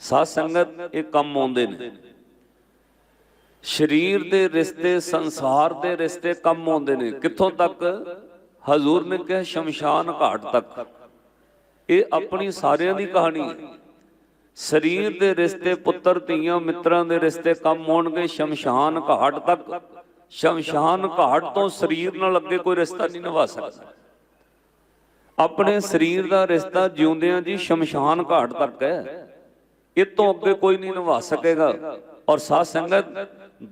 ਸਾਧ ਸੰਗਤ ਇਹ ਕੰਮ ਆਉਂਦੇ ਨੇ। ਸਰੀਰ ਦੇ ਰਿਸ਼ਤੇ, ਸੰਸਾਰ ਦੇ ਰਿਸ਼ਤੇ ਕੰਮ ਆਉਂਦੇ ਨੇ। ਕਿੱਥੋਂ ਤੱਕ? ਹਜ਼ੂਰ ਨੇ ਕਿਹਾ, ਸ਼ਮਸ਼ਾਨ ਘਾਟ ਤੱਕ। ਇਹ ਆਪਣੀ ਸਾਰਿਆਂ ਦੀ ਕਹਾਣੀ ਹੈ। ਸਰੀਰ ਦੇ ਰਿਸ਼ਤੇ, ਪੁੱਤਰ, ਧੀਆਂ, ਮਿੱਤਰਾਂ ਦੇ ਰਿਸ਼ਤੇ ਕੰਮ ਆਉਣਗੇ ਸ਼ਮਸ਼ਾਨ ਘਾਟ ਤੱਕ। ਸ਼ਮਸ਼ਾਨ ਘਾਟ ਤੋਂ ਸਰੀਰ ਨਾਲ ਅੱਗੇ ਕੋਈ ਰਿਸ਼ਤਾ ਨਹੀਂ ਨਿਭਾ ਸਕਦਾ। ਆਪਣੇ ਸਰੀਰ ਦਾ ਰਿਸ਼ਤਾ ਜਿਉਂਦਿਆਂ ਜੀ ਸ਼ਮਸ਼ਾਨ ਘਾਟ ਤੱਕ ਹੈ। ਇਹ ਤੋਂ ਅੱਗੇ ਕੋਈ ਨਹੀਂ ਨਿਭਾ ਸਕੇਗਾ। ਔਰ ਸਾਧ ਸੰਗਤ,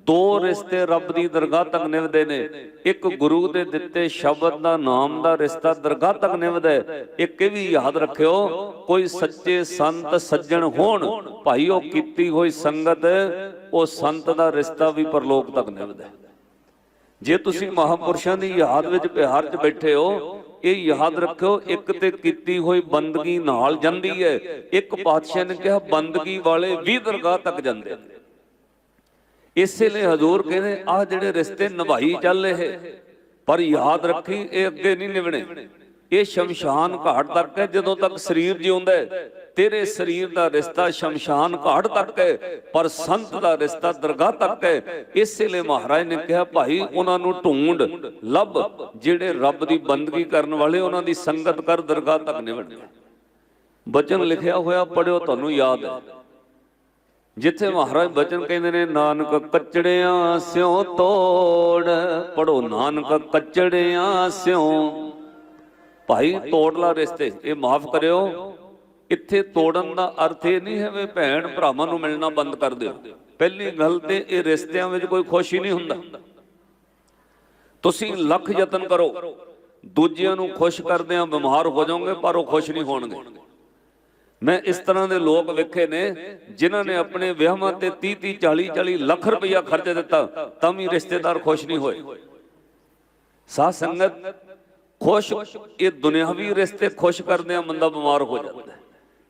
ਦੋ ਰਿਸ਼ਤੇ ਰੱਬ ਦੀ ਦਰਗਾਹ ਤੱਕ ਨਿਭਦੇ ਨੇ। ਇੱਕ ਗੁਰੂ ਦੇ ਦਿੱਤੇ ਸ਼ਬਦ ਦਾ, ਨਾਮ ਦਾ ਰਿਸ਼ਤਾ ਦਰਗਾਹ ਤੱਕ ਨਿਭਦਾ ਇੱਕ ਇਹ ਵੀ ਯਾਦ ਰੱਖਿਓ, ਕੋਈ ਸੱਚੇ ਸੰਤ ਸੱਜਣ ਹੋਣ, ਭਾਈ ਉਹ ਕੀਤੀ ਹੋਈ ਸੰਗਤ, ਉਹ ਸੰਤ ਦਾ ਰਿਸ਼ਤਾ ਵੀ ਪਰਲੋਕ ਤੱਕ ਨਿਭਦਾ ਜੇ ਤੁਸੀਂ ਮਹਾਪੁਰਸ਼ਾਂ ਦੀ ਯਾਦ ਵਿੱਚ ਪਿਆਰ 'ਚ ਬੈਠੇ ਹੋ ਇਹ ਯਾਦ ਰੱਖਿਓ, ਇੱਕ ਤੇ ਕੀਤੀ ਹੋਈ ਬੰਦਗੀ ਨਾਲ ਜਾਂਦੀ ਹੈ, ਇੱਕ ਪਾਤਸ਼ਾਹ ਨੇ ਕਿਹਾ, ਬੰਦਗੀ ਵਾਲੇ ਵੀ ਦਰਗਾਹ ਤੱਕ ਜਾਂਦੇ ਨੇ। ਇਸੇ ਲਈ ਹਜ਼ੂਰ ਕਹਿੰਦੇ, ਆਹ ਜਿਹੜੇ ਰਿਸ਼ਤੇ ਨਿਭਾਈ ਚੱਲ ਰਹੇ, ਪਰ ਯਾਦ ਰੱਖੀ, ਇਹ ਅੱਗੇ ਨਹੀਂ ਨਿਭਣੇ। ਇਹ ਸ਼ਮਸ਼ਾਨ ਘਾਟ ਤੱਕ ਹੈ, ਜਦੋਂ ਤੱਕ ਸਰੀਰ ਜਿਉਂਦਾ ਹੈ, ਤੇਰੇ ਸਰੀਰ ਦਾ ਰਿਸ਼ਤਾ ਸ਼ਮਸ਼ਾਨ ਘਾਟ ਤੱਕ ਹੈ, ਪਰ ਸੰਤ ਦਾ ਰਿਸ਼ਤਾ ਦਰਗਾਹ ਤੱਕ ਹੈ। ਇਸੇ ਲਈ ਮਹਾਰਾਜ ਨੇ ਕਿਹਾ, ਭਾਈ, ਉਹਨਾਂ ਨੂੰ ਢੂੰਡ ਲੱਭ, ਜਿਹੜੇ ਰੱਬ ਦੀ ਬੰਦਗੀ ਕਰਨ ਵਾਲੇ ਉਹਨਾਂ ਦੀ ਸੰਗਤ ਕਰ, ਦਰਗਾਹ ਤੱਕ ਨਿਵੜਦੇ ਬਚਨ ਲਿਖਿਆ ਹੋਇਆ ਪੜਿਓ ਤੁਹਾਨੂੰ ਯਾਦ ਹੈ। ਜਿੱਥੇ ਮਹਾਰਾਜ ਬਚਨ ਕਹਿੰਦੇ ਨੇ, ਨਾਨਕ ਕੱਚੜਿਆਂ ਸਿਉ ਤੋੜ ਪੜੋ ਨਾਨਕ ਕੱਚੜਿਆਂ ਸਿਉ ਭਾਈ ਤੋੜਲਾ ਰਿਸ਼ਤੇ, ਇਹ ਮਾਫ ਕਰਿਓ। ਇੱਥੇ ਤੋੜਨ ਦਾ ਅਰਥ ਇਹ ਨਹੀਂ ਹੈ ਵੀ ਭੈਣ ਭਰਾਵਾਂ ਨੂੰ ਮਿਲਣਾ ਬੰਦ ਕਰ ਦਿਓ। ਪਹਿਲੀ ਗੱਲ ਤੇ ਇਹ ਰਿਸ਼ਤਿਆਂ ਵਿੱਚ ਕੋਈ ਖੁਸ਼ੀ ਨਹੀਂ ਹੁੰਦਾ। ਤੁਸੀਂ ਲੱਖ ਯਤਨ ਕਰੋ, ਦੂਜਿਆਂ ਨੂੰ ਖੁਸ਼ ਕਰਦਿਆਂ ਬਿਮਾਰ ਹੋ ਜਾਓਗੇ, ਪਰ ਉਹ ਖੁਸ਼ ਨਹੀਂ ਹੋਣਗੇ। ਮੈਂ ਇਸ ਤਰ੍ਹਾਂ ਦੇ ਲੋਕ ਵੇਖੇ ਨੇ, ਜਿਨ੍ਹਾਂ ਨੇ ਆਪਣੇ ਵਿਆਹਾਂ ਤੇ 30 30 40 40 ਲੱਖ ਰੁਪਇਆ ਖਰਚ ਦਿੱਤਾ, ਤਾਂ ਵੀ ਰਿਸ਼ਤੇਦਾਰ ਖੁਸ਼ ਨਹੀਂ ਹੋਏ। ਸਾਧ ਸੰਗਤ ਖੁਸ਼, ਇਹ ਦੁਨਿਆਵੀ ਰਿਸ਼ਤੇ ਖੁਸ਼ ਕਰਦਿਆਂ ਬੰਦਾ ਬਿਮਾਰ ਹੋ ਜਾਂਦਾ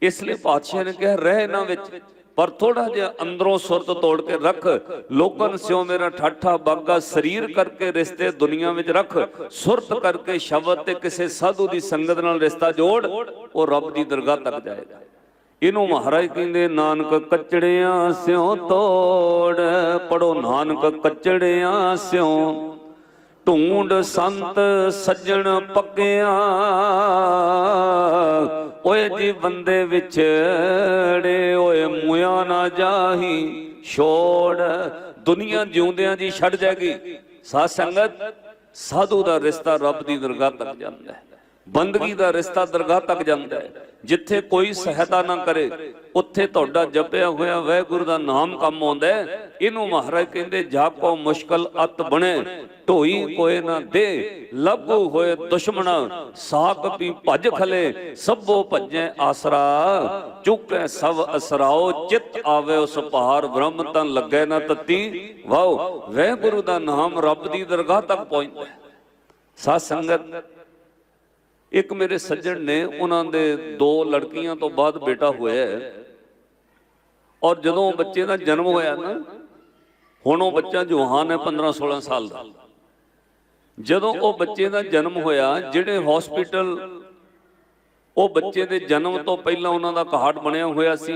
ਇਸ ਲਈ ਪਾਤਸ਼ਾਹ ਨੇ ਕਿਹਾ, ਰਹਿ ਇਹਨਾਂ ਵਿੱਚ, ਪਰ ਥੋੜਾ ਜਿਹਾ ਅੰਦਰੋਂ ਸੁਰਤ ਤੋੜ ਕੇ ਰੱਖ ਲੋਕਨ ਸਿਓ ਮੇਰਾ ਠਾਠਾ, ਬਾਗਾ, ਸਰੀਰ ਕਰਕੇ ਰਿਸ਼ਤੇ ਦੁਨੀਆ ਵਿੱਚ ਰੱਖ, ਸੁਰਤ ਕਰਕੇ ਸ਼ਬਦ ਤੇ ਕਿਸੇ ਸਾਧੂ ਦੀ ਸੰਗਤ ਨਾਲ ਰਿਸ਼ਤਾ ਜੋੜ, ਉਹ ਰੱਬ ਦੀ ਦਰਗਾਹ ਤੱਕ ਜਾਏਗਾ। ਇਹਨੂੰ ਮਹਾਰਾਜ ਕਹਿੰਦੇ, ਨਾਨਕ ਕੱਚੜਿਆਂ ਸਿਓ ਤੋੜ ਪੜੋ ਨਾਨਕ ਕੱਚੜਿਆਂ ਸਿਓ ਢੂੰਡ ਸੰਤ ਸੱਜਣ ਪੱਕਿਆ ਓਏ ਜੀ ਬੰਦੇ ਵਿਛੜੇ, ਓਏ ਮੁਆ ਨਾ ਜਾਹੀ, ਛੋੜ। ਦੁਨੀਆ ਜਿਉਂਦਿਆਂ ਜੀ ਛੱਡ ਜਾਏਗੀ। ਸਾਧ ਸੰਗਤ, ਸਾਧੂ ਦਾ ਰਿਸ਼ਤਾ ਰੱਬ ਦੀ ਦਰਗਾਹ ਤੱਕ ਜਾਂਦਾ ਹੈ। ਬੰਦਗੀ ਦਾ ਰਿਸ਼ਤਾ ਦਰਗਾਹ ਤੱਕ ਜਾਂਦਾ ਹੈ। ਜਿੱਥੇ ਕੋਈ ਸਹਾਇਤਾ ਨਾ ਕਰੇ, ਉੱਥੇ ਤੁਹਾਡਾ ਜਪਿਆ ਹੋਇਆ ਵਾਹਿਗੁਰੂ ਦਾ ਨਾਮ ਕੰਮ ਆਉਂਦਾ ਇਹਨੂੰ ਮਹਾਰਾਜ ਕਹਿੰਦੇ ਜਾ ਕੋ ਮੁਸ਼ਕਲ ਅਤ ਬਣੇ, ਢੋਈ ਕੋਏ ਨਾ ਦੇ, ਲੱਭੂ ਹੋਏ ਦੁਸ਼ਮਣਾ, ਸਾਕ ਪੀ ਭਜ ਖਲੇ, ਸਭੋ ਭਜੈ ਆਸਰਾ, ਚੁੱਕੈ ਸਭ ਅਸਰਾਓ, ਚਿਤ ਆਵੇ ਉਸ ਪਹਾੜ ਬ੍ਰਹਮ, ਤਨ ਲੱਗੇ ਨਾ ਤਤੀ। ਵਾਓ, ਵਾਹਿਗੁਰੂ ਦਾ ਨਾਮ ਰੱਬ ਦੀ ਦਰਗਾਹ ਤੱਕ ਪਹੁੰਚਦਾ ਹੈ। ਸਾਧ ਸੰਗਤ ਇੱਕ ਮੇਰੇ ਸੱਜਣ ਨੇ ਉਹਨਾਂ ਦੇ ਦੋ ਲੜਕੀਆਂ ਤੋਂ ਬਾਅਦ ਬੇਟਾ ਹੋਇਆ ਹੈ। ਔਰ ਜਦੋਂ ਬੱਚੇ ਦਾ ਜਨਮ ਹੋਇਆ ਨਾ, ਹੁਣ ਉਹ ਬੱਚਾ ਜਵਾਨ ਹੈ 15 16 ਸਾਲ ਦਾ ਜਦੋਂ ਉਹ ਬੱਚੇ ਦਾ ਜਨਮ ਹੋਇਆ, ਜਿਹੜੇ ਹਸਪੀਟਲ ਉਹ ਬੱਚੇ ਦੇ ਜਨਮ ਤੋਂ ਪਹਿਲਾਂ ਉਹਨਾਂ ਦਾ ਕਾਰਡ ਬਣਿਆ ਹੋਇਆ ਸੀ